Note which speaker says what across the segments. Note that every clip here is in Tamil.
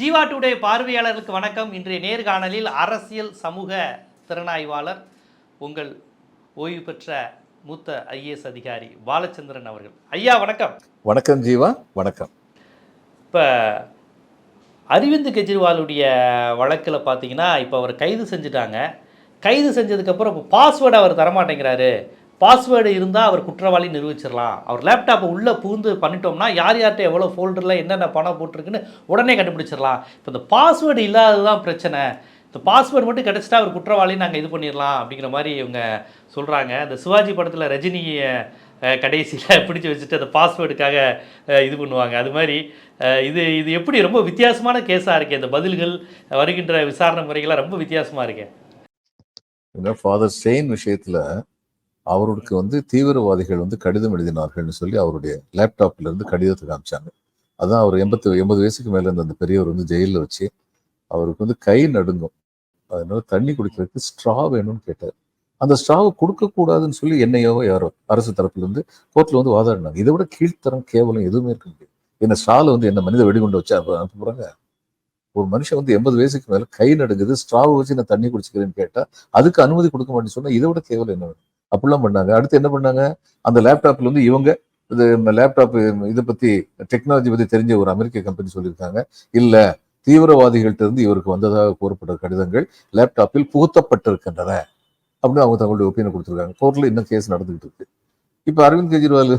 Speaker 1: ஜீவா டுடே பார்வையாளர்களுக்கு வணக்கம். இன்றைய நேர்காணலில் அரசியல் சமூக திறனாய்வாளர் உங்கள் ஓய்வு பெற்ற மூத்த ஐஏஎஸ் அதிகாரி பாலச்சந்திரன் அவர்கள். ஐயா வணக்கம்.
Speaker 2: வணக்கம் ஜீவா வணக்கம்.
Speaker 1: இப்போ அரவிந்த் கெஜ்ரிவாலுடைய வழக்கில் பார்த்தீங்கன்னா இப்போ அவர் கைது செஞ்சுட்டாங்க. கைது செஞ்சதுக்கப்புறம் இப்போ பாஸ்வேர்டு அவர் தரமாட்டேங்கிறாரு. பாஸ்வேர்டு இருந்தால் அவர் குற்றவாளி நிரூபிச்சிடலாம் அவர் லேப்டாப்பை உள்ளே புகுந்து பண்ணிட்டோம்னா யார் யார்கிட்ட எவ்வளோ ஃபோல்டரில் என்னென்ன பணம் போட்டிருக்குன்னு உடனே கண்டுபிடிச்சிடலாம் இப்போ இந்த பாஸ்வேர்டு இல்லாதது தான் பிரச்சனை. இந்த பாஸ்வேர்டு மட்டும் கிடச்சிட்டா அவர் குற்றவாளி நாங்கள் இது பண்ணிடலாம் அப்படிங்கிற மாதிரி இவங்க சொல்கிறாங்க இந்த சிவாஜி படத்தில் ரஜினியை கடைசியில் பிடிச்சி வச்சுட்டு அந்த பாஸ்வேர்டுக்காக இது பண்ணுவாங்க. அது மாதிரி இது இது எப்படி ரொம்ப வித்தியாசமான கேஸாக இருக்கே. இந்த பதில்கள் வருகின்ற விசாரணை முறைகள்லாம் ரொம்ப வித்தியாசமாக இருக்கேன்
Speaker 2: ஃபாதர் செயின் விஷயத்தில் அவருக்கு வந்து தீவிரவாதிகள் வந்து கடிதம் எழுதினார்கள்னு சொல்லி அவருடைய லேப்டாப்ல இருந்து கடிதத்தை காமிச்சாங்க. அதான் அவர் எண்பத்து எண்பது வயசுக்கு மேல இருந்த அந்த பெரியவர் வந்து ஜெயிலில் வச்சு அவருக்கு வந்து கை நடுங்கும். அதனால தண்ணி குடிக்கிறதுக்கு ஸ்ட்ரா வேணும்னு கேட்டார். அந்த ஸ்ட்ராவை கொடுக்க கூடாதுன்னு சொல்லி என்னையோ யாரோ அரசு தரப்புல இருந்து கோர்ட்ல வந்து வாதாடினாங்க. இதை விட கீழ்த்தரம் கேவலம் எதுவுமே இருக்க முடியாது. என்ன ஸ்ட்ராவில் வந்து என்ன மனித வெடிகுண்டு வச்சு அனுப்ப அனுப்ப போறாங்க? ஒரு மனுஷன் வந்து எண்பது வயசுக்கு மேல கை நடுங்குது ஸ்ட்ராவை வச்சு நான் தண்ணி குடிச்சுக்கிறேன்னு கேட்டா அதுக்கு அனுமதி கொடுக்க மாட்டேன்னு சொன்னா இதை விட கேவலம் என்ன வேணும்? அப்படிலாம் பண்ணாங்க. அடுத்து என்ன பண்ணாங்க? அந்த லேப்டாப்ல வந்து இவங்க இது லேப்டாப் இதை பத்தி டெக்னாலஜி பத்தி தெரிஞ்ச ஒரு அமெரிக்க கம்பெனி சொல்லியிருக்காங்க. இல்ல தீவிரவாதிகள்ட்ட இருந்து இவருக்கு வந்ததாக கூறப்பட்ட கடிதங்கள் லேப்டாப்பில் புகுத்தப்பட்டிருக்கின்றன அப்படின்னு அவங்க தங்களுடைய ஒப்பீனியன் கொடுத்துருக்காங்க. கோர்ட்ல இன்னும் கேஸ் நடந்துகிட்டு இருக்கு. இப்போ அரவிந்த் கெஜ்ரிவால்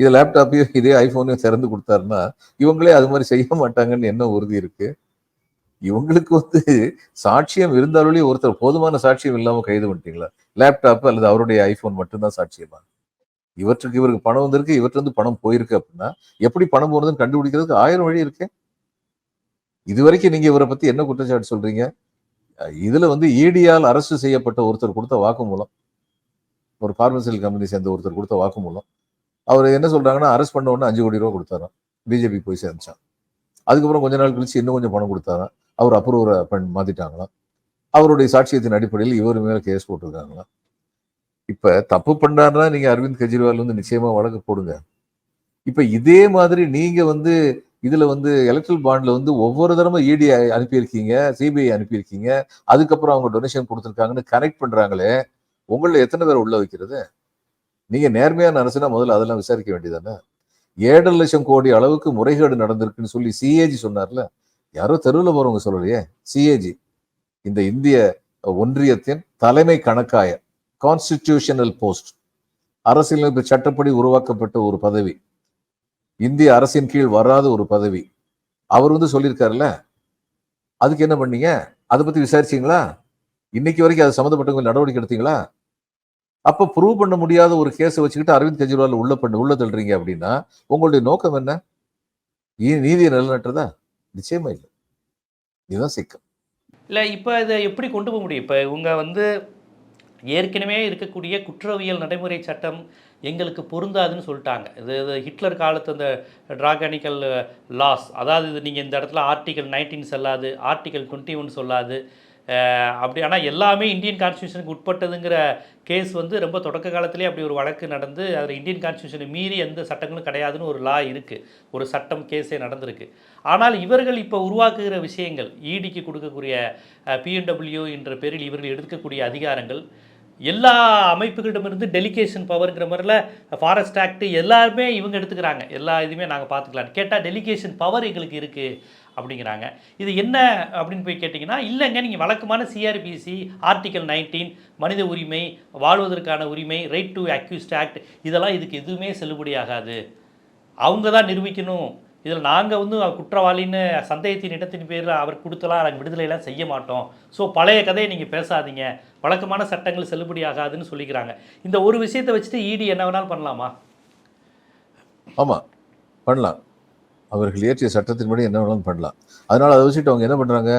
Speaker 2: இதை லேப்டாப்பையும் இதே ஐஃபோனையும் திறந்து கொடுத்தாருன்னா இவங்களே அது மாதிரி செய்ய மாட்டாங்கன்னு என்ன உறுதி இருக்கு? இவங்களுக்கு வந்து சாட்சியம் இருந்தாலும் ஒருத்தர் போதுமான சாட்சியம் இல்லாம கைது பண்ணிட்டீங்களா? லேப்டாப் அல்லது அவருடைய ஐபோன் மட்டும்தான் சாட்சியமா? இவற்றுக்கு இவருக்கு பணம் வந்திருக்கு இவற்றிலிருந்து வந்து பணம் போயிருக்கு அப்படின்னா எப்படி பணம் போனதுன்னு கண்டுபிடிக்கிறதுக்கு ஆயிரம் வழி இருக்கு. இது வரைக்கும் நீங்க இவரை பத்தி என்ன குற்றச்சாட்டு சொல்றீங்க? இதுல வந்து ஈடியால் அரசு செய்யப்பட்ட ஒருத்தர் கொடுத்த வாக்குமூலம் ஒரு பார்மசூட்டிக்கல் கம்பெனி சேர்ந்த ஒருத்தர் கொடுத்த வாக்குமூலம். அவர் என்ன சொல்றாங்கன்னா அரெஸ்ட் பண்ண உடனே அஞ்சு கோடி ரூபா கொடுத்தாராம். பிஜேபி போய் சேர்ந்துச்சான் அதுக்கப்புறம் கொஞ்ச நாள் கழிச்சு இன்னும் கொஞ்சம் பணம் கொடுத்தாராம். அவர் அப்ரூவரை பண்ணி மாத்திட்டாங்களாம். அவருடைய சாட்சியத்தின் அடிப்படையில் இவர் மேலே கேஸ் போட்டிருக்காங்களாம். இப்ப தப்பு பண்ணாருன்னா நீங்க அரவிந்த் கெஜ்ரிவால் வந்து நிச்சயமா வழக்கு போடுங்க. இப்ப இதே மாதிரி நீங்க வந்து இதுல வந்து எலக்ட்ரல் பாண்ட்ல வந்து ஒவ்வொரு தடவை இடி அனுப்பியிருக்கீங்க சிபிஐ அனுப்பியிருக்கீங்க அதுக்கப்புறம் அவங்க டொனேஷன் கொடுத்துருக்காங்கன்னு கனெக்ட் பண்றாங்களே உங்கள எத்தனை பேர் உள்ள வைக்கிறது? நீங்க நேர்மையான அரசுனா முதல்ல அதெல்லாம் விசாரிக்க வேண்டியதானே ஏழரை லட்சம் கோடி அளவுக்கு முறைகேடு நடந்திருக்குன்னு சொல்லி சிஏஜி சொன்னார்ல யாரோ தெருவில் போறவங்க சொல்லலையே? சிஏஜி இந்த இந்திய ஒன்றியத்தின் தலைமை கணக்காயர் கான்ஸ்டிடியூஷனல் போஸ்ட் அரசியலமைப்பு சட்டப்படி உருவாக்கப்பட்ட ஒரு பதவி. இந்திய அரசின் கீழ் வராத ஒரு பதவி. அவர் வந்து சொல்லியிருக்காருல்ல? அதுக்கு என்ன பண்ணீங்க? அதை பத்தி விசாரிச்சீங்களா? இன்னைக்கு வரைக்கும் அது சம்மந்தப்பட்டவங்க நடவடிக்கை எடுத்தீங்களா? அப்ப ப்ரூவ் பண்ண முடியாத ஒரு கேஸை வச்சுக்கிட்டு அரவிந்த் கெஜ்ரிவால் உள்ள பண்ண உள்ள தள்ளுறீங்க அப்படின்னா உங்களுடைய நோக்கம் என்ன? நீதியை நிலநாட்டுறதா? நிச்சயமா இல்லை. இதுதான் சிக்கல்.
Speaker 1: இல்லை இப்போ இதை எப்படி கொண்டு போக முடியும்? இப்போ இவங்க வந்து ஏற்கனவே இருக்கக்கூடிய குற்றவியல் நடைமுறை சட்டம் எங்களுக்கு பொருந்தாதுன்னு சொல்லிட்டாங்க. இது இது ஹிட்லர் காலத்து அந்த ட்ராகனிக்கல் லாஸ். அதாவது இது நீங்கள் இந்த இடத்துல ஆர்டிகல் நைன்டீன் சொல்லாது ஆர்டிகல் டுவெண்ட்டி ஒன் சொல்லாது அப்படி ஆனால் எல்லாமே இந்தியன் கான்ஸ்டியூஷனுக்கு உட்பட்டதுங்கிற கேஸ் வந்து ரொம்ப தொடக்க காலத்திலே அப்படி ஒரு வழக்கு நடந்து அதில் இந்தியன் கான்ஸ்டியூஷனை மீறி எந்த சட்டங்களும் கிடையாதுன்னு ஒரு லா இருக்குது ஒரு சட்டம் கேஸே நடந்திருக்கு. ஆனால் இவர்கள் இப்போ உருவாக்குகிற விஷயங்கள் இடிக்கு கொடுக்கக்கூடிய பிஎன்டபிள்யூ என்ற பேரில் இவர்கள் எடுக்கக்கூடிய அதிகாரங்கள் எல்லா அமைப்புகளிடமிருந்து டெலிகேஷன் பவருங்கிற மாதிரில ஃபாரஸ்ட் ஆக்ட் எல்லாருமே இவங்க எடுத்துக்கிறாங்க. எல்லா இதுவுமே நாங்கள் பார்த்துக்கலாம் கேட்டால் டெலிகேஷன் பவர் எங்களுக்கு இருக்குது அப்படிங்கிறாங்க. இது என்ன அப்படின்னு போய் கேட்டிங்கன்னா இல்லைங்க நீங்கள் வழக்கமான சிஆர்பிசி ஆர்டிக்கல் நைன்டீன் மனித உரிமை வாழ்வதற்கான உரிமை ரைட் டு அக்யூஸ்ட் ஆக்ட் இதெல்லாம் இதுக்கு எதுவுமே செல்லுபடியாகாது அவங்க தான் நிரூபிக்கணும். இதில் நாங்கள் வந்து குற்றவாளின்னு சந்தேகத்தின் இடத்தின் பேரில் அவர் கொடுத்தலாம் நாங்கள் விடுதலையெல்லாம் செய்ய மாட்டோம். ஸோ பழைய கதையை நீங்கள் பேசாதீங்க. வழக்கமான சட்டங்கள் செல்லுபடியாகாதுன்னு சொல்லிக்கிறாங்க. இந்த ஒரு விஷயத்தை வச்சுட்டு இடி என்ன வேணாலும் பண்ணலாமா?
Speaker 2: ஆமாம் பண்ணலாம். அவர்கள் இயற்றிய சட்டத்தின்படி என்ன வேணாலும் பண்ணலாம். அதனால் அதை வச்சுட்டு அவங்க என்ன பண்ணுறாங்க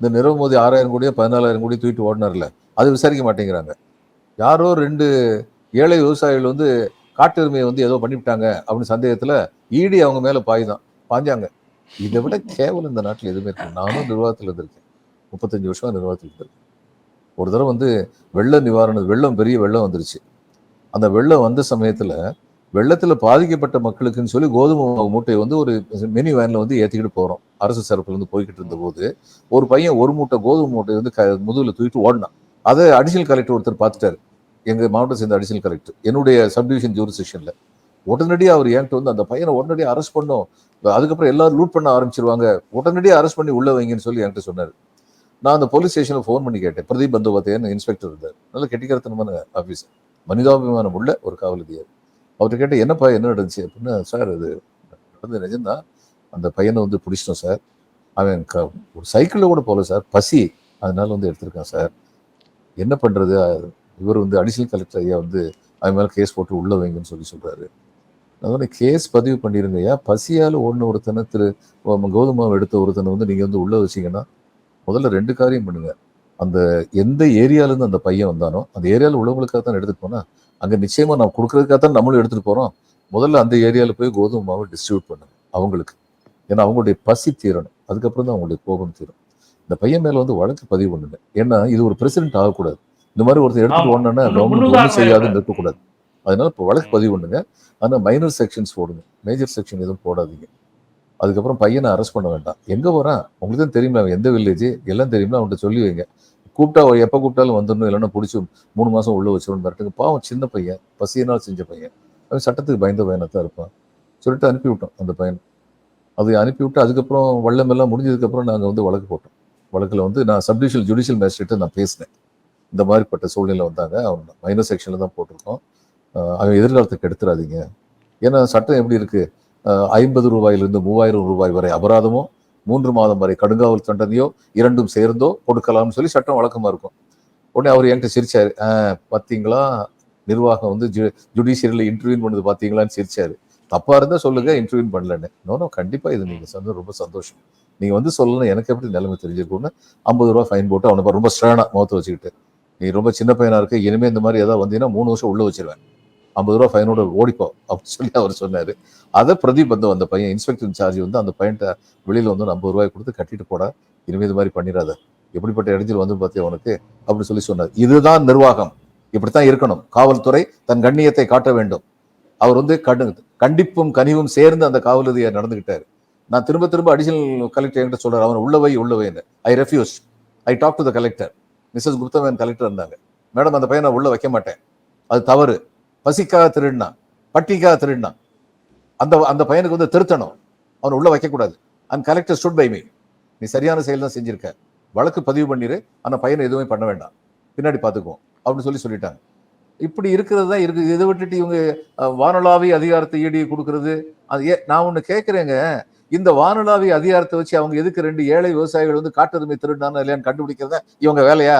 Speaker 2: இந்த நிரவ் மோதி ஆறாயிரம் கோடியோ பதினாலாயிரம் கோடி தூக்கிட்டு ஓடினார்ல அது விசாரிக்க மாட்டேங்கிறாங்க. யாரோ ரெண்டு ஏழை விவசாயிகள் வந்து காட்டெருமையை வந்து ஏதோ பண்ணிவிட்டாங்க அப்படின்னு சந்தேகத்தில் ஈடி அவங்க மேலே பாய்தான் பாஞ்சாங்க. இதை விட கேவலம் இந்த நாட்டில் எதுவுமே இருக்கு. நானும் நிர்வாகத்தில் இருந்திருக்கேன். முப்பத்தஞ்சு வருஷம் நிர்வாகத்தில் இருந்திருக்கேன். ஒரு தடவை வந்து வெள்ள நிவாரணம் வெள்ளம் பெரிய வெள்ளம் வந்துருச்சு. அந்த வெள்ளம் வந்த சமயத்தில் வெள்ளத்தில் பாதிக்கப்பட்ட மக்களுக்குன்னு சொல்லி கோதுமை மாவு மூட்டையை வந்து ஒரு மினி வேனில் வந்து ஏற்றிக்கிட்டு போகிறோம் அரசு தரப்புல போய்கிட்டு இருந்த போது ஒரு பையன் ஒரு மூட்டை கோதுமை மூட்டை வந்து க- முதுகில் தூக்கிட்டு ஓடினான். அதை அடிஷனல் கலெக்டர் ஒருத்தர் பார்த்துட்டாரு. எங்கள் மாவட்டம் சேர்ந்த அடிஷனல் கலெக்டர் என்னுடைய சப்டிவிஷன் ஜூரிசெக்ஷன்ல உடனடியாக அவர் என்கிட்ட வந்து அந்த பையனை உடனடியாக அரெஸ்ட் பண்ணோம். அதுக்கப்புறம் எல்லாரும் லூட் பண்ண ஆரம்பிச்சிருவாங்க. உடனடியாக அரெஸ்ட் பண்ணி உள்ள வைங்கன்னு சொல்லி என்கிட்ட சொன்னார். நான் அந்த போலீஸ் ஸ்டேஷனில் ஃபோன் பண்ணி கேட்டேன். பிரதீப் பந்தோபாத்தியான்னு இன்ஸ்பெக்டர் இருந்தார். நல்ல கெட்டிக்கரத்தனமான ஆஃபீஸர் மனிதாபிமானம் உள்ள ஒரு காவல் அதிகாரி அவர்கிட்ட கேட்டால் என்னப்பா என்ன நடந்துச்சு? அப்படின்னா சார் அது நடந்து நிஜம்தான் அந்த பையனை வந்து பிடிச்சிட்டோம் சார். அவன் க ஒரு சைக்கிளில் கூட போகல சார். பசி. அதனால வந்து எடுத்திருக்கான் சார். என்ன பண்ணுறது இவர் வந்து அடிஷனல் கலெக்டர் ஐயா வந்து அவன் மேலே கேஸ் போட்டு உள்ள வைங்கன்னு சொல்லி சொல்கிறாரு அதனால கேஸ் பதிவு பண்ணிடுங்க ஐயா. பசியால் ஓடின ஒருத்தனை திரு கௌதம் எடுத்த ஒருத்தனை வந்து நீங்கள் வந்து உள்ளே வச்சீங்கன்னா முதல்ல ரெண்டு காரியம் பண்ணுங்க. அந்த எந்த ஏரியாலேருந்து அந்த பையன் வந்தானோ அந்த ஏரியாவில் உள்ளவங்களுக்காக தான் எடுத்துட்டு போனால் அங்கே நிச்சயமா நான் கொடுக்கறதுக்காக தான் நம்மளும் எடுத்துட்டு போறோம். முதல்ல அந்த ஏரியாவில் போய் கோதுமை மாவை டிஸ்ட்ரிபியூட் பண்ணுங்க அவங்களுக்கு. ஏன்னா அவங்களுடைய பசி தீரணும். அதுக்கப்புறம் தான் அவங்களுடைய கோபம் தீரும். இந்த பையன் மேல வந்து வழக்கு பதிவு பண்ணுங்க ஏன்னா இது ஒரு பிரசிடென்ட் ஆகக்கூடாது. இந்த மாதிரி ஒருத்தர் எடுத்துட்டு. ஓடனா கவர்மெண்ட் ஒன்றும் செய்யாதுன்னு. இருக்கக்கூடாது அதனால இப்போ வழக்கு பதிவு பண்ணுங்க. ஆனா மைனர் செக்ஷன்ஸ் போடுங்க. மேஜர் செக்ஷன் எதுவும் போடாதீங்க. அதுக்கப்புறம் பையனை அரெஸ்ட் பண்ண வேண்டாம். எங்க வரான் உங்களுக்கு தான் தெரியுமா அவன் எந்த வில்லேஜ் எல்லாம் தெரியுமா அவன்கிட்ட சொல்லி வைங்க. கூப்பிட்டா அவன் எப்போ கூப்பிட்டாலும் வந்துடணும் இல்லைன்னா பிடிச்சி மூணு மாதம் உள்ளே வச்சிடணும் மிரட்டுங்க பாவம் சின்ன பையன் பசியினால் செஞ்ச பையன். அவன் சட்டத்துக்கு பயந்த பையனாக தான் இருப்பான். சொல்லிட்டு அனுப்பிவிட்டோம் அந்த பையன். அதை அனுப்பிவிட்டு அதுக்கப்புறம் வள்ளமெல்லாம் முடிஞ்சதுக்கப்புறம் நாங்கள் வந்து வழக்கு போட்டோம். வழக்கில் வந்து நான் சப்டிஷியல் ஜுடிஷியல் மேஜிஸ்ட்ரேட்டை நான் பேசினேன். இந்த மாதிரிப்பட்ட சூழ்நிலை வந்தாங்க. அவன் மைனர் செக்ஷனில் தான் போட்டிருக்கோம் அவன் எதிர்காலத்துக்கு எடுத்துடாதீங்க ஏன்னா சட்டம் எப்படி இருக்குது ஐம்பது ரூபாயிலிருந்து மூவாயிரம் ரூபாய் வரை அபராதமோ மூன்று மாதம் வரை கடுங்காவல் தண்டனையோ இரண்டும் சேர்ந்தோ கொடுக்கலாம்னு சொல்லி சட்டம் வழக்கமா இருக்கும். உடனே அவர் என்கிட்ட சிரிச்சாரு. "ஆஹ், பாத்தீங்களா? நிர்வாகம் வந்து ஜு ஜுடிஷியரியில் இன்டர்வியூன் பண்ணது பாத்தீங்களான்னு சிரிச்சாரு. தப்பா இருந்தா சொல்லுங்க இன்டர்வியூன் பண்ணலன்னு. நோ நோ கண்டிப்பா இது நீங்க சொன்னது ரொம்ப சந்தோஷம். நீங்க வந்து சொல்லணும் எனக்கு எப்படி நிலைமை தெரிஞ்சிருக்கும்னு ஐம்பது ரூபா ஃபைன் போட்டு அவனை ரொம்ப ஸ்ட்ரானா முகத்தை வச்சுக்கிட்டு. நீ ரொம்ப சின்ன பையனா இருக்க இனிமே இந்த மாதிரி ஏதாவது வந்தீங்கன்னா மூணு வருஷம் உள்ள வச்சிருவேன். ஐம்பது ரூபா ஃபைனோட ஓடிப்போ அப்படின்னு சொல்லி அவர் சொன்னார். அதை பிரதீப் வந்து அந்த பையன் இன்ஸ்பெக்டர் இன்சார்ஜ் வந்து அந்த பையன்ட்ட வெளியில் வந்து ஒரு ஐம்பது ரூபாய் கொடுத்து கட்டிட்டு போடா இனிமே இது மாதிரி பண்ணிடாத. எப்படிப்பட்ட இடைஞ்சல் வந்து பார்த்தியா உனக்கு? அப்படின்னு சொல்லி சொன்னார். இதுதான் நிர்வாகம். இப்படித்தான் இருக்கணும். காவல்துறை தன் கண்ணியத்தை காட்ட வேண்டும். அவர் வந்து கடு கண்டிப்பும் கனிவும் சேர்ந்து அந்த காவல் அதிகாரி நடந்துகிட்டாரு. நான் திரும்ப திரும்ப அடிஷனல் கலெக்டர் என்கிட்ட சொல்றாரு. அவன் உள்ள why I refuse I talk to the collector Mrs குப்தவன் collector இருந்தாங்க. மேடம் அந்த பையனை உள்ள வைக்க மாட்டேன். அது தவறு. பசிக்காக திருடினா பட்டிக்காக திருடினா அந்த அந்த பையனுக்கு வந்து திருத்தணும். அவனை உள்ளே வைக்கக்கூடாது. And collector stood by me நீ சரியான செயல் தான் செஞ்சிருக்க. வழக்கு பதிவு பண்ணிடு அந்த பையனை எதுவுமே பண்ண வேண்டாம். பின்னாடி பார்த்துக்குவோம். அப்படின்னு சொல்லி சொல்லிட்டாங்க. இப்படி இருக்கிறது தான் இருக்கு. இதை விட்டுட்டு இவங்க வானலாவி அதிகாரத்தை ஈடி கொடுக்கறது. அது ஏ நான் ஒன்று கேட்குறேங்க இந்த வானலாவி அதிகாரத்தை வச்சு அவங்க எதுக்கு ரெண்டு ஏழை விவசாயிகள் வந்து காட்டுரிமை திருடினான்னு இல்லையான்னு கண்டுபிடிக்கிறத? இவங்க வேலையா?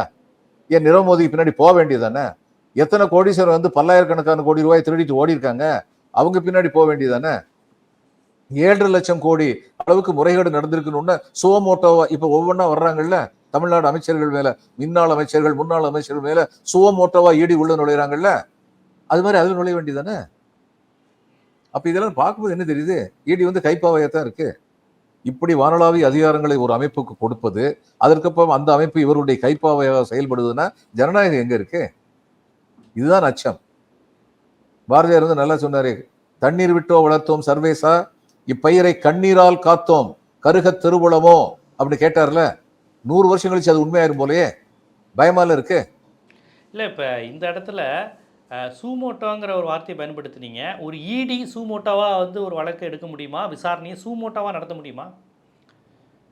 Speaker 2: ஏன் நிரவ் மோதிக்கு பின்னாடி போக வேண்டியதானே எத்தனை கோடீஸ்வரர் வந்து பல்லாயிரக்கணக்கான கோடி ரூபாய் திருடிட்டு ஓடி இருக்காங்க அவங்க பின்னாடி போக வேண்டியதானே? ஏழரை லட்சம் கோடி அளவுக்கு முறைகேடு நடந்திருக்குன்னு சுவமோட்டோவா இப்ப ஒவ்வொன்றா வர்றாங்கல்ல? தமிழ்நாடு அமைச்சர்கள் மேல முன்னாள் அமைச்சர்கள் முன்னாள் அமைச்சர்கள் மேல சுவமோட்டோவா ஈடி உள்ள நுழையிறாங்கல்ல? அது மாதிரி அதுல நுழைய வேண்டியதானே? அப்ப இதெல்லாம் பார்க்கும்போது என்ன தெரியுது? ஈடி வந்து கைப்பாவையத்தான் இருக்கு. இப்படி வானளாவி அதிகாரங்களை ஒரு அமைப்புக்கு கொடுப்பது அதற்கப்புறம் அந்த அமைப்பு இவருடைய கைப்பாவையாக செயல்படுதுன்னா ஜனநாயகம் எங்க இருக்கு? இதுதான் அச்சம். பாரதியார் வந்து நல்லா சொன்னாரு தண்ணீர் விட்டோ வளர்த்தோம் சர்வேசா இப்பயிரை கண்ணீரால் காத்தோம் கருக திருவுளமோ? அப்படின்னு கேட்டார்ல நூறு வருஷம் கழிச்சு அது உண்மையாயிரும் போலயே. பயமால இருக்கு?
Speaker 1: இல்லை இப்போ இந்த இடத்துல சூமோட்டோங்கிற ஒரு வார்த்தையை பயன்படுத்துனீங்க. ஒரு இடி சூமோட்டோவா வந்து ஒரு வழக்கு எடுக்க முடியுமா? விசாரணையை சூமோட்டோவா நடத்த முடியுமா?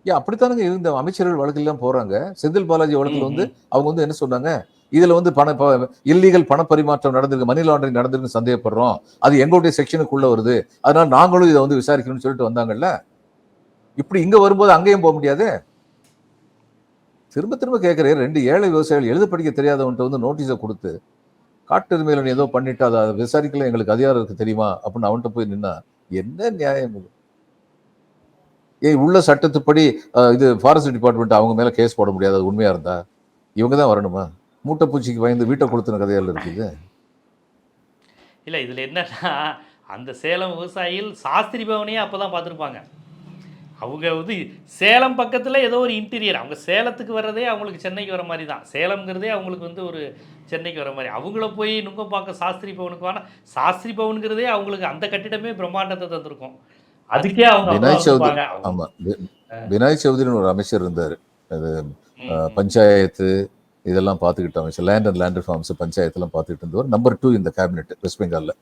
Speaker 2: ஏன் அப்படித்தானுங்க இந்த அமைச்சர்கள் வழக்கெல்லாம் போறாங்க. செந்தில் பாலாஜி வழக்குல வந்து அவங்க வந்து என்ன சொன்னாங்க? இதில் வந்து பண இல்லீகல் பண பரிமாற்றம் நடந்திருக்கு மணி லாண்டரிங் நடந்திருக்குன்னு சந்தேகப்படுறோம். அது எங்களுடைய செக்ஷனுக்குள்ளே வருது. அதனால நாங்களும் இதை வந்து விசாரிக்கணும்னு சொல்லிட்டு வந்தாங்கல்ல? இப்படி இங்கே வரும்போது அங்கேயும் போக முடியாது? திரும்ப திரும்ப கேட்குறேன் ரெண்டு ஏழை விவசாயிகள் எழுத படிக்க தெரியாதவன்ட்டு வந்து நோட்டீஸை கொடுத்து காட்டுரிமையில நீ ஏதோ பண்ணிட்டு அதை விசாரிக்கல எங்களுக்கு அதிகாரம் இருக்கு தெரியுமா? அப்படின்னு அவன்கிட்ட போய் நின்னா என்ன நியாயம் இது? ஏன் உள்ள சட்டத்துப்படி இது ஃபாரஸ்ட் டிபார்ட்மெண்ட் அவங்க மேலே கேஸ் போட முடியாது அது உண்மையா இருந்தா? இவங்க தான் வரணுமா? மூட்டை பூச்சிக்கு பயந்து வீட்டை கொளுத்துன கதையால இருக்குது.
Speaker 1: இல்லை இதில் என்னன்னா அந்த சேலம் விவசாயிகள் சாஸ்திரி பவனையே அப்போ தான் பார்த்துருப்பாங்க. அவங்க வந்து சேலம் பக்கத்தில் ஏதோ ஒரு இன்டீரியர் அவங்க சேலத்துக்கு வர்றதே அவங்களுக்கு சென்னைக்கு வர மாதிரி தான். சேலம்ங்கிறதே அவங்களுக்கு வந்து ஒரு சென்னைக்கு வர மாதிரி. அவங்கள போய் நுங்கம்பாக்கம் சாஸ்திரி பவனுக்கு வேணா சாஸ்திரி பவனுங்கிறதே அவங்களுக்கு அந்த கட்டிடமே பிரம்மாண்டத்தை தந்திருக்கும். அதுக்கே அவங்க
Speaker 2: விநாயக் சௌத்ரி
Speaker 1: இருப்பாங்க.
Speaker 2: ஆமா. வி- விநாயக் சௌத்ரின்னு ஒரு அமைச்சர் இருந்தாரு. அது பஞ்சாயத்து இதெல்லாம் பார்த்துக்கிட்ட அமைச்சர் லேண்ட் அண்ட் லேண்ட் ஃபார்ம்ஸ் பஞ்சாயத்தெல்லாம் பார்த்துக்கிட்டு இருந்தவர். நம்பர் டூ இந்த கேபினெட் வெஸ்ட் பெங்காலில்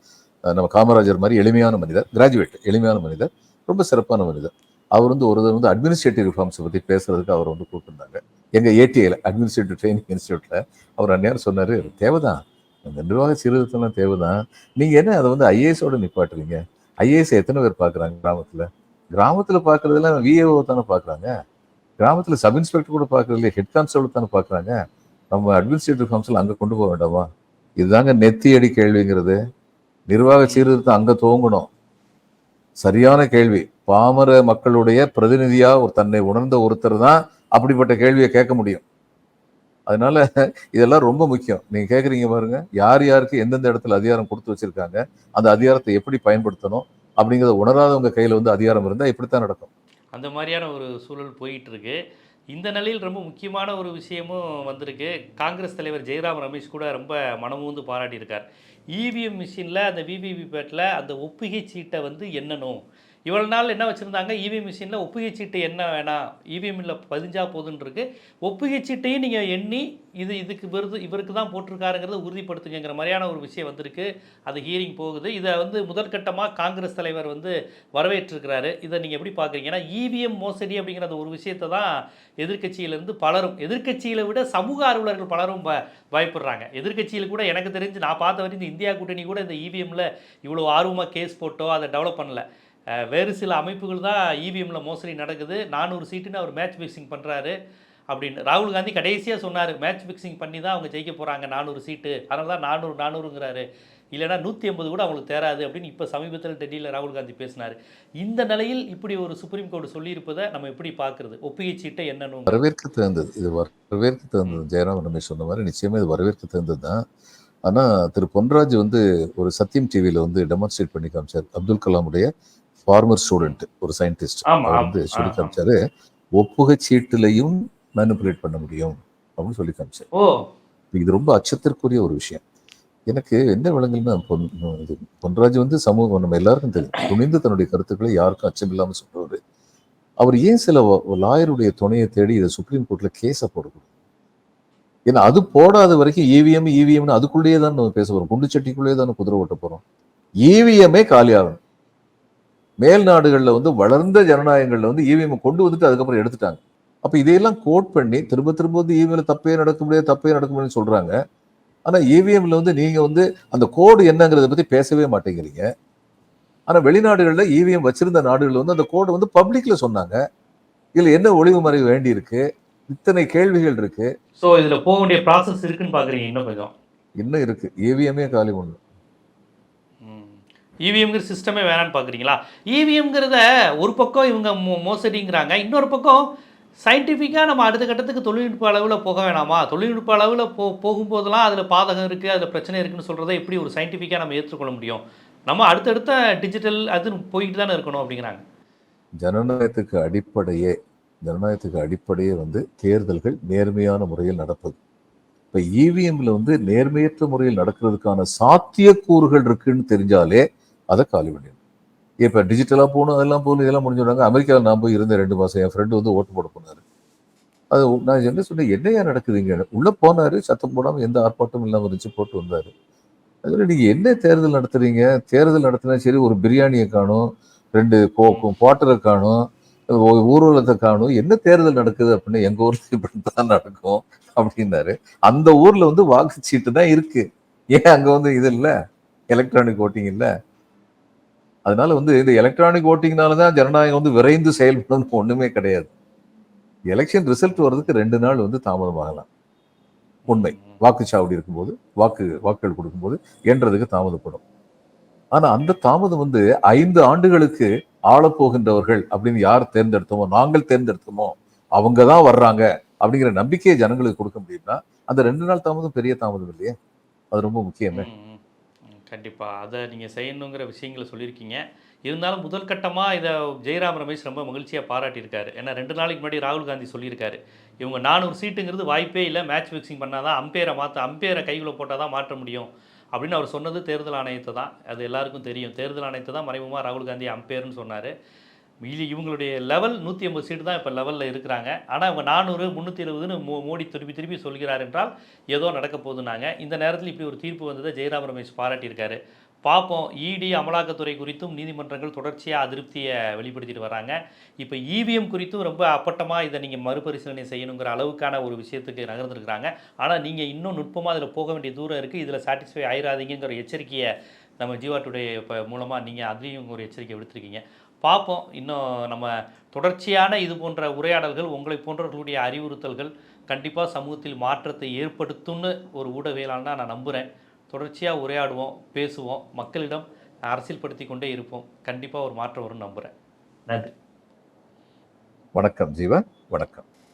Speaker 2: நம்ம காமராஜர் மாதிரி எளிமையான மனிதர் கிராஜுவேட் எளிமையான மனிதர் ரொம்ப சிறப்பான மனிதர். அவர் வந்து ஒரு வந்து அட்மினிஸ்ட்ரேட்டிவ் ரிஃபார்ம்ஸை பற்றி பேசுறதுக்கு அவர் வந்து கூப்பிட்டுருந்தாங்க. எங்கள் ஏடிஐயில் அட்மினிஸ்ட்ரேட்டிவ் ட்ரைனிங் இன்ஸ்டியூட்டில் அவர் அந்நேரம் சொன்னார் தேவைதான். இந்த நிர்வாக சீர்திருத்தம்லாம் தேவைதான். நீங்கள் என்ன அதை வந்து ஐஏஎஸோட நிப்பாட்டுறீங்க? ஐஏஎஸ் எத்தனை பேர் பார்க்குறாங்க கிராமத்தில்? கிராமத்தில் பார்க்குறதுலாம் விஏஓ தானே பார்க்குறாங்க? கிராமத்தில் சப் இன்ஸ்பெக்டர் கூட பார்க்குறது இல்லையா ஹெட் கான்ஸ்டபிள் தானே பார்க்குறாங்க? நம்ம அட்மினிஸ்ட்ரேட்டிவ் கவுன்சில் அங்கே கொண்டு போக வேண்டாமா? இதுதாங்க நெத்தியடி கேள்விங்கிறது. நிர்வாக சீர்திருத்தம் அங்கே துவங்கணும். சரியான கேள்வி. பாமர மக்களுடைய பிரதிநிதியாக ஒரு தன்னை உணர்ந்த ஒருத்தர் தான் அப்படிப்பட்ட கேள்வியை கேட்க முடியும். அதனால இதெல்லாம் ரொம்ப முக்கியம். நீங்கள் கேட்குறீங்க பாருங்க. யார் யாருக்கு எந்தெந்த இடத்துல அதிகாரம் கொடுத்து வச்சிருக்காங்க அந்த அதிகாரத்தை எப்படி பயன்படுத்தணும் அப்படிங்கிறத உணராதவங்க கையில் வந்து அதிகாரம் இருந்தால் இப்படித்தான் நடக்கும்.
Speaker 1: அந்த மாதிரியான ஒரு சூழல் போயிட்டு இருக்கு. இந்த நிலையில் ரொம்ப முக்கியமான ஒரு விஷயமும் வந்திருக்கு காங்கிரஸ் தலைவர் ஜெயராம் ரமேஷ் கூட ரொம்ப மனமூந்து பாராட்டியிருக்கார் இவிஎம் மிஷினில் அந்த விவிவிபேட்டில் அந்த ஒப்புகை சீட்டை வந்து எண்ணணும் இவ்வளோ நாள் என்ன வச்சுருந்தாங்க? இவிஎம் மிஷினில் ஒப்புகை சீட்டு என்ன வேணாம் இவிஎம்மில் பதிஞ்சா போதுன்னு இருக்கு ஒப்புகை சீட்டையும் நீங்கள் எண்ணி இது இதுக்கு விருது இவருக்கு தான் போட்டிருக்காருங்கிறத உறுதிப்படுத்துங்கிற மாதிரியான ஒரு விஷயம் வந்திருக்கு. அது ஹியரிங் போகுது. இதை வந்து முதற்கட்டமாக காங்கிரஸ் தலைவர் வந்து வரவேற்றிருக்கிறாரு. இதை நீங்கள் எப்படி பார்க்குறீங்க? ஏன்னா இவிஎம் மோசடி அப்படிங்கிற அந்த ஒரு விஷயத்தை தான் எதிர்க்கட்சியிலேருந்து பலரும் எதிர்க்கட்சியில் விட சமூக ஆர்வலர்கள் பலரும் ப பயப்படுறாங்க. எதிர்க்கட்சியில் கூட எனக்கு தெரிஞ்சு நான் பார்த்த வரைக்கும் இந்த இந்தியா கூட்டணி கூட இந்த இவிஎம்மில் இவ்வளோ ஆர்வமாக கேஸ் போட்டோ அதை டெவலப் பண்ணல. வேறு சில அமைப்புகள் தான் இவிஎம்மில் மோசடி நடக்குது. நானூறு சீட்டுன்னு அவர் மேட்ச் ஃபிக்ஸிங் பண்ணுறாரு அப்படின்னு. ராகுல் காந்தி கடைசியாக சொன்னார் மேட்ச் ஃபிக்ஸிங் பண்ணி தான் அவங்க ஜெயிக்க போகிறாங்க நானூறு சீட்டு. அதனால தான் நானூறு நானூறுங்கிறாரு. இல்லைனா நூற்றி ஐம்பது கூட அவங்களுக்கு தேராது அப்படின்னு இப்போ சமீபத்தில் டெல்லியில் ராகுல் காந்தி பேசினார். இந்த நிலையில் இப்படி ஒரு சுப்ரீம் கோர்ட் சொல்லியிருப்பதை நம்ம எப்படி பார்க்குறது? ஒப்புகை சீட்டை என்னன்னு
Speaker 2: வரவேற்க தகுந்தது. இது வரவேற்க தகுந்தது. ஜெயராம் ரமேஷ் சொன்ன மாதிரி நிச்சயமே இது வரவேற்க தகுந்தது தான். ஆனால் திரு பொன்ராஜ் வந்து ஒரு சத்தியம் டிவியில் வந்து டெமான்ஸ்ட்ரேட் பண்ணி காமிச்சார். அப்துல் கலாமுடைய ஃபார்மர் ஸ்டூடெண்ட் ஒரு சயின்டிஸ்ட். அவர். வந்து சொல்லி. காமிச்சாரு ஒப்புகை சீட்டுலையும் மேனிபுலேட் பண்ண முடியும் அப்படின்னு சொல்லி காமிச்சார். இது ரொம்ப அச்சத்திற்குரிய ஒரு விஷயம். எனக்கு என்ன விளங்கல்னா பொன் இது பொன்ராஜ் வந்து சமூகம் நம்ம எல்லாருக்கும் தெரியும். துணிந்து தன்னுடைய கருத்துக்களை யாருக்கும் அச்சம் இல்லாம சொல்றவர். அவர் ஏன் சில லாயருடைய துணையை தேடி இதை சுப்ரீம் கோர்ட்ல கேஸை போடக்கூடாது? ஏன்னா அது போடாத வரைக்கும் இவிஎம் இவிஎம்னு அதுக்குள்ளேயே தான் நம்ம பேச போறோம். குண்டுச்சட்டிக்குள்ளேயே தான் குதிரை ஓட்ட போறோம். இவிஎம்ஏ காலியாகணும். மேல் நாடுகள்ல வந்து வளர்ந்த ஜனநாயகங்கள்ல வந்து இவிஎம் கொண்டு வந்துட்டு அதுக்கப்புறம் எடுத்துட்டாங்க. அப்ப இதையெல்லாம் கோட் பண்ணி திரும்ப திரும்ப வந்து இவிஎம்ல தப்பே நடக்க முடியாது தப்பே நடக்க முடியும்னு சொல்றாங்க. ஆனா இவிஎம்ல வந்து நீங்க வந்து அந்த கோடு என்னங்கிறத பத்தி பேசவே மாட்டேங்கிறீங்க. ஆனா வெளிநாடுகள்ல இவிஎம் வச்சிருந்த நாடுகள் வந்து அந்த கோடு வந்து பப்ளிக்ல சொன்னாங்க. இதுல என்ன ஒளிவு மறைவு வேண்டி இருக்கு? இத்தனை கேள்விகள் இருக்கு.
Speaker 1: ஸோ இதில் போக வேண்டிய ப்ராசஸ் இருக்குன்னு பார்க்குறீங்க இன்னும் கொஞ்சம்.
Speaker 2: இன்னும் இருக்கு. இவிஎம்ஏ காலி ஒண்ணு
Speaker 1: இவிஎம்ங்கிற சிஸ்டமே வேணான்னு பார்க்குறீங்களா? இவிஎம்ங்கிறத ஒரு பக்கம் இவங்க மோ மோசடிங்கிறாங்க. இன்னொரு பக்கம் சயின்டிஃபிக்காக நம்ம அடுத்த கட்டத்துக்கு தொழில்நுட்ப அளவில் போக வேணாமா? தொழில்நுட்ப அளவில் போ போகும்போதெல்லாம் அதில் பாதகம் இருக்குது அதில் பிரச்சனை இருக்குதுன்னு சொல்கிறத எப்படி ஒரு சயின்டிஃபிக்காக நம்ம ஏற்றுக்கொள்ள முடியும்? நம்ம அடுத்தடுத்த டிஜிட்டல் அது போயிட்டு தானே இருக்கணும் அப்படிங்கிறாங்க.
Speaker 2: ஜனநாயகத்துக்கு அடிப்படையே ஜனநாயகத்துக்கு அடிப்படையே வந்து தேர்தல்கள் நேர்மையான முறையில் நடப்பது. இப்போ இவிஎம்ல வந்து நேர்மையற்ற முறையில் நடக்கிறதுக்கான சாத்தியக்கூறுகள் இருக்குன்னு தெரிஞ்சாலே அதை காலி பண்ணிடணும் இப்போ டிஜிட்டலாக போகணும் அதெல்லாம் போகணும் இதெல்லாம் முடிஞ்சுடுறாங்க அமெரிக்காவில் நான் போய் இருந்தேன் ரெண்டு மாதம் என் ஃப்ரெண்டு வந்து ஓட்டு போட போனாரு. அது நான் என்ன சொன்னேன் என்னையா நடக்குதுங்க உள்ளே போனார் சத்தம் போடாமல் எந்த ஆர்ப்பாட்டமும் இல்லாமல் இருந்துச்சு போட்டு வந்தார். அதில் நீங்கள் என்ன தேர்தல் நடத்துறீங்க? தேர்தல் நடத்தினா சரி ஒரு பிரியாணியை காணும் ரெண்டு கோக்கும் குவாட்டரை காணும் ஊர்வலத்தை காணும் என்ன தேர்தல் நடக்குது அப்படின்னு எங்கள் ஊரில் இப்படி தான் நடக்கும் அப்படின்னாரு. அந்த ஊரில் வந்து வாக்குச்சீட்டு தான் இருக்குது ஏன் அங்கே வந்து இது இல்லை? எலக்ட்ரானிக் ஓட்டிங் இல்லை? அதனால வந்து இந்த எலக்ட்ரானிக் ஓட்டிங்னால தான் ஜனநாயகம் வந்து விரைந்து செயல்படும் ஒண்ணுமே கிடையாது. எலெக்ஷன் ரிசல்ட் வர்றதுக்கு ரெண்டு நாள் வந்து தாமதமாகலாம். உண்மை. வாக்குச்சாவடி இருக்கும்போது வாக்கு வாக்குகள் கொடுக்கும்போது என்றதுக்கு தாமதப்படும். ஆனா அந்த தாமதம் வந்து ஐந்து ஆண்டுகளுக்கு ஆளப்போகின்றவர்கள் அப்படின்னு யார் தேர்ந்தெடுத்தோமோ நாங்கள் தேர்ந்தெடுத்தோமோ அவங்க தான் வர்றாங்க அப்படிங்கிற நம்பிக்கையை ஜனங்களுக்கு கொடுக்க முடியும்னா அந்த ரெண்டு நாள் தாமதம் பெரிய தாமதம் இல்லையே. அது ரொம்ப முக்கியமே.
Speaker 1: கண்டிப்பாக அதை நீங்கள் செய்யணுங்கிற விஷயங்களை சொல்லியிருக்கீங்க. இருந்தாலும் முதல் கட்டமாக இதை ஜெயராம் ரமேஷ் ரொம்ப மகிழ்ச்சியாக பாராட்டியிருக்காரு. ஏன்னா ரெண்டு நாளைக்கு முன்னாடி ராகுல் காந்தி சொல்லியிருக்காரு. இவங்க நானூறு சீட்டுங்கிறது வாய்ப்பே இல்லை. மேட்ச் ஃபிக்ஸிங் பண்ணால் தான் அம்பையரை மாற்ற அம்பையரை கைக்குள்ள போட்டால் தான் மாற்ற முடியும் அப்படின்னு அவர் சொன்னது தேர்தல் ஆணையத்தை தான். அது எல்லாருக்கும் தெரியும். தேர்தல் ஆணையத்தை தான் மறைமுகமாக ராகுல் காந்தி அம்பேர்னு சொன்னார். இவங்களுடைய லெவல் நூற்றி ஐம்பது சீட்டு தான் இப்போ லெவலில் இருக்கிறாங்க. ஆனால் இவங்க நானூறு முந்நூற்றி இருபதுன்னு மோ மோடி திருப்பி திருப்பி சொல்கிறார் என்றால் ஏதோ நடக்க போதுனாங்க இந்த நேரத்தில் இப்படி ஒரு தீர்ப்பு வந்ததை ஜெயராம் ரமேஷ் பாராட்டியிருக்காரு. பார்ப்போம் இடி அமலாக்கத்துறை குறித்தும் நீதிமன்றங்கள் தொடர்ச்சியாக அதிருப்தியை வெளிப்படுத்திட்டு வராங்க. இப்போ இவிஎம் குறித்தும் ரொம்ப அப்பட்டமாக இதை நீங்கள் மறுபரிசீலனை செய்யணுங்கிற அளவுக்கான ஒரு விஷயத்துக்கு நகர்ந்துருக்குறாங்க. ஆனால் நீங்கள் இன்னும் நுட்பமாக அதில் போக வேண்டிய தூரம் இருக்குது இதில் சாட்டிஸ்ஃபை ஆயிராதீங்கிற எச்சரிக்கையை நம்ம ஜீவா டுடே இப்போ மூலமாக நீங்கள் அதுலேயும் ஒரு எச்சரிக்கை விடுத்திருக்கீங்க. பார்ப்போம். இன்னும் நம்ம தொடர்ச்சியான இது போன்ற உரையாடல்கள் உங்களை போன்றவர்களுடைய அறிவுறுத்தல்கள் கண்டிப்பாக சமூகத்தில் மாற்றத்தை ஏற்படுத்தும்னு ஒரு ஊடகவியலாளனா நான் நம்புகிறேன் தொடர்ச்சியாக உரையாடுவோம் பேசுவோம். மக்களிடம் அரசியல்படுத்தி கொண்டே இருப்போம். கண்டிப்பாக ஒரு மாற்றம் வரும்னு நம்புகிறேன் நன்றி.
Speaker 2: வணக்கம் ஜீவன். வணக்கம்.